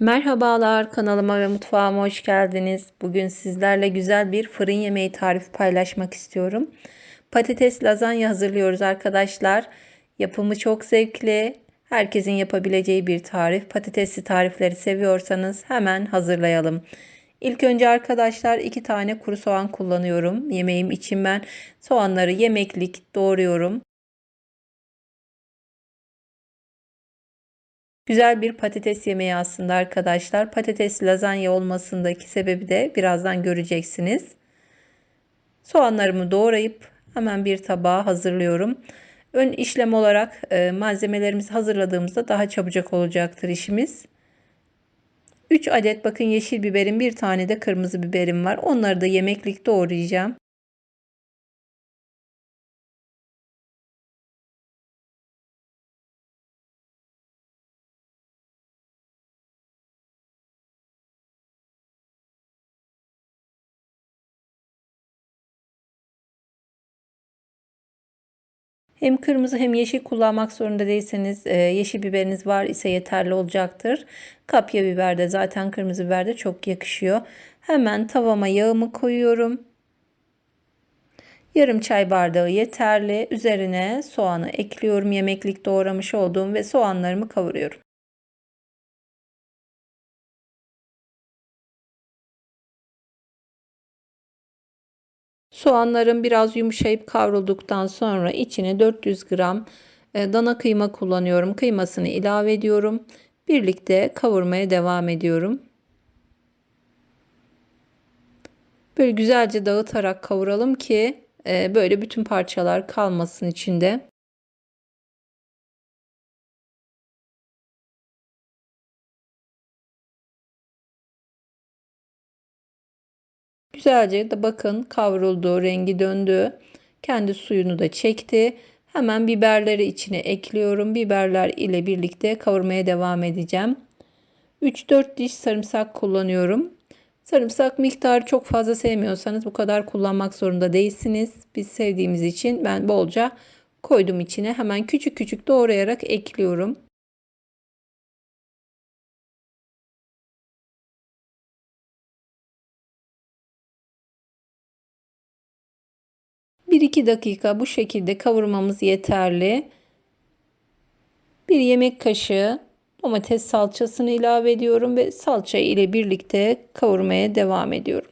Merhabalar kanalıma ve mutfağıma hoş geldiniz. Bugün sizlerle güzel bir fırın yemeği tarifi paylaşmak istiyorum. Patates lazanya hazırlıyoruz arkadaşlar. Yapımı çok zevkli. Herkesin yapabileceği bir tarif. Patatesli tarifleri seviyorsanız hemen hazırlayalım. İlk önce arkadaşlar iki tane kuru soğan kullanıyorum. Yemeğim için ben soğanları yemeklik doğruyorum. Güzel bir patates yemeği aslında arkadaşlar. Patates lazanya olmasındaki sebebi de birazdan göreceksiniz. Soğanlarımı doğrayıp hemen bir tabağa hazırlıyorum. Ön işlem olarak e, malzemelerimizi hazırladığımızda daha çabucak olacaktır işimiz. 3 adet bakın yeşil biberim bir tane de kırmızı biberim var. Onları da yemeklik doğrayacağım. Hem kırmızı hem yeşil kullanmak zorunda değilseniz e, yeşil biberiniz var ise yeterli olacaktır. Kapya biber de zaten kırmızı biber de çok yakışıyor. Hemen tavama yağımı koyuyorum. Yarım çay bardağı yeterli. Üzerine soğanı ekliyorum. Yemeklik doğramış olduğum ve soğanlarımı kavuruyorum. Soğanların biraz yumuşayıp kavrulduktan sonra içine 400 gram e, dana kıyma kullanıyorum. Kıymasını ilave ediyorum. Birlikte kavurmaya devam ediyorum. Böyle güzelce dağıtarak kavuralım ki e, böyle bütün parçalar kalmasın içinde. Güzelce de bakın kavruldu, rengi döndü. Kendi suyunu da çekti. Hemen biberleri içine ekliyorum. Biberler ile birlikte kavurmaya devam edeceğim. 3-4 diş sarımsak kullanıyorum. Sarımsak miktarı çok fazla sevmiyorsanız bu kadar kullanmak zorunda değilsiniz. Biz sevdiğimiz için ben bolca koydum içine. Hemen küçük küçük doğrayarak ekliyorum. 1-2 dakika bu şekilde kavurmamız yeterli. Bir yemek kaşığı domates salçasını ilave ediyorum ve salça ile birlikte kavurmaya devam ediyorum.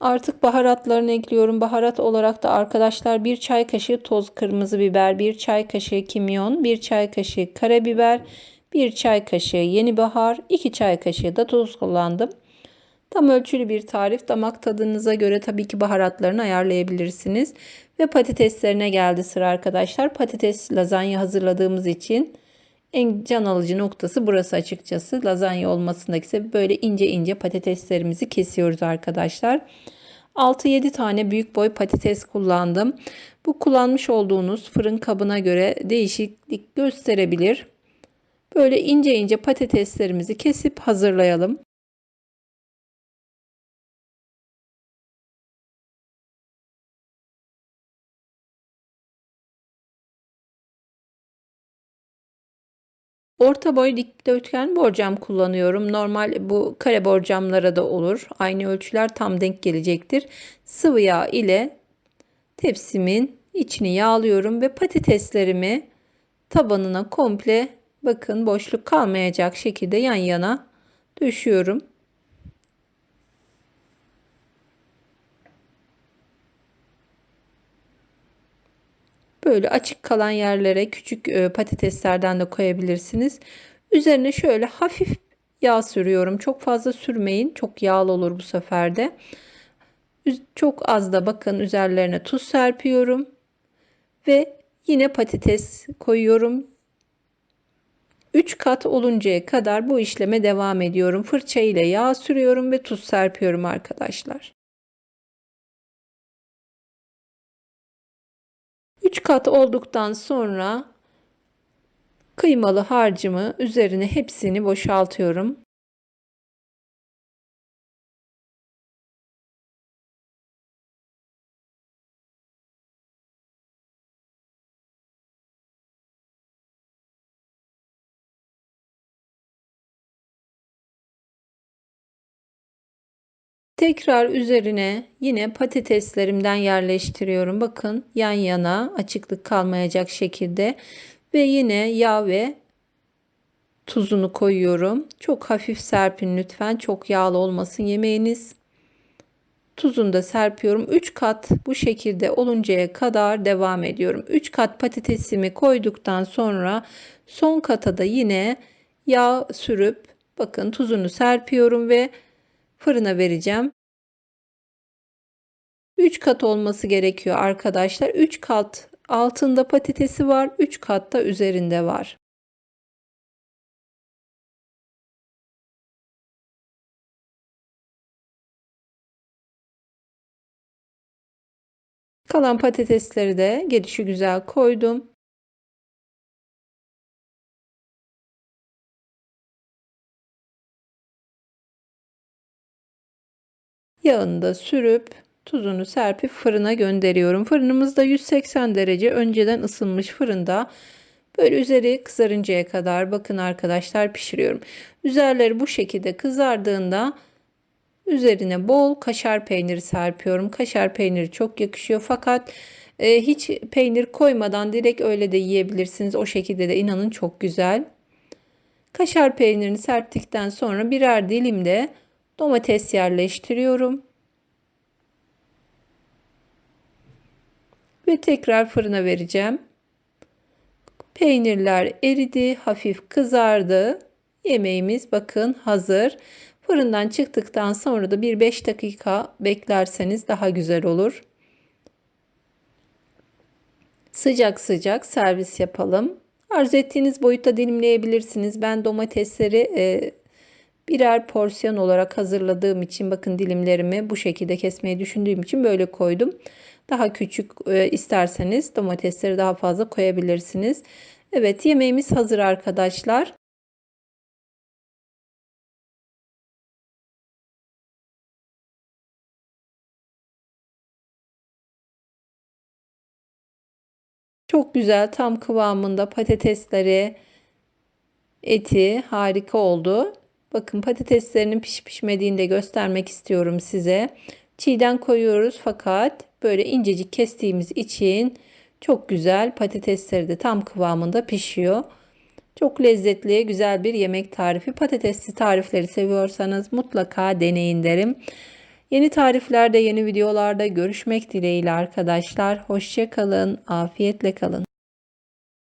Artık baharatlarını ekliyorum. Baharat olarak da arkadaşlar bir çay kaşığı toz kırmızı biber, bir çay kaşığı kimyon, bir çay kaşığı karabiber, 1 çay kaşığı yeni bahar, 2 çay kaşığı da tuz kullandım. Tam ölçülü bir tarif. Damak tadınıza göre tabii ki baharatlarını ayarlayabilirsiniz. Ve patateslerine geldi sıra arkadaşlar. Patates lazanya hazırladığımız için en can alıcı noktası burası açıkçası. Lazanya olmasındaki sebep böyle ince ince patateslerimizi kesiyoruz arkadaşlar. 6-7 tane büyük boy patates kullandım. Bu kullanmış olduğunuz fırın kabına göre değişiklik gösterebilir. Böyle ince ince patateslerimizi kesip hazırlayalım. Orta boy dikdörtgen borcam kullanıyorum. Normal bu kare borcamlara da olur. Aynı ölçüler tam denk gelecektir. Sıvı yağ ile tepsimin içini yağlıyorum ve patateslerimi tabanına komple bakın boşluk kalmayacak şekilde yan yana düşüyorum. Böyle açık kalan yerlere küçük e, patateslerden de koyabilirsiniz. Üzerine şöyle hafif yağ sürüyorum. Çok fazla sürmeyin. Çok yağlı olur bu sefer de. Çok az da bakın üzerlerine tuz serpiyorum. Ve yine patates koyuyorum. 3 kat oluncaya kadar bu işleme devam ediyorum. Fırça ile yağ sürüyorum ve tuz serpiyorum arkadaşlar. 3 kat olduktan sonra kıymalı harcımı üzerine hepsini boşaltıyorum. Tekrar üzerine yine patateslerimden yerleştiriyorum. Bakın yan yana açıklık kalmayacak şekilde ve yine yağ ve tuzunu koyuyorum. Çok hafif serpin lütfen. Çok yağlı olmasın yemeğiniz. Tuzunu da serpiyorum. 3 kat bu şekilde oluncaya kadar devam ediyorum. 3 kat patatesimi koyduktan sonra son kata da yine yağ sürüp bakın tuzunu serpiyorum ve fırına vereceğim. 3 kat olması gerekiyor arkadaşlar. 3 kat altında patatesi var, 3 kat da üzerinde var. Kalan patatesleri de gelişi güzel koydum. Yağını da sürüp tuzunu serpip fırına gönderiyorum. Fırınımızda 180 derece önceden ısınmış fırında böyle üzeri kızarıncaya kadar bakın arkadaşlar pişiriyorum. Üzerleri bu şekilde kızardığında üzerine bol kaşar peyniri serpiyorum. Kaşar peyniri çok yakışıyor fakat e, hiç peynir koymadan direkt öyle de yiyebilirsiniz. O şekilde de inanın çok güzel. Kaşar peynirini serptikten sonra birer dilimde domates yerleştiriyorum. Ve tekrar fırına vereceğim. Peynirler eridi, hafif kızardı. Yemeğimiz bakın hazır. Fırından çıktıktan sonra da bir 5 dakika beklerseniz daha güzel olur. Sıcak sıcak servis yapalım. Arzu ettiğiniz boyutta dilimleyebilirsiniz. Ben domatesleri e, birer porsiyon olarak hazırladığım için bakın dilimlerimi bu şekilde kesmeyi düşündüğüm için böyle koydum. Daha küçük e, isterseniz domatesleri daha fazla koyabilirsiniz. Evet yemeğimiz hazır arkadaşlar. Çok güzel tam kıvamında patatesleri, eti harika oldu. Bakın patateslerinin piş pişmediğini de göstermek istiyorum size. Çiğden koyuyoruz fakat böyle incecik kestiğimiz için çok güzel patatesleri de tam kıvamında pişiyor. Çok lezzetli, güzel bir yemek tarifi. Patatesli tarifleri seviyorsanız mutlaka deneyin derim. Yeni tariflerde, yeni videolarda görüşmek dileğiyle arkadaşlar. Hoşçakalın, afiyetle kalın.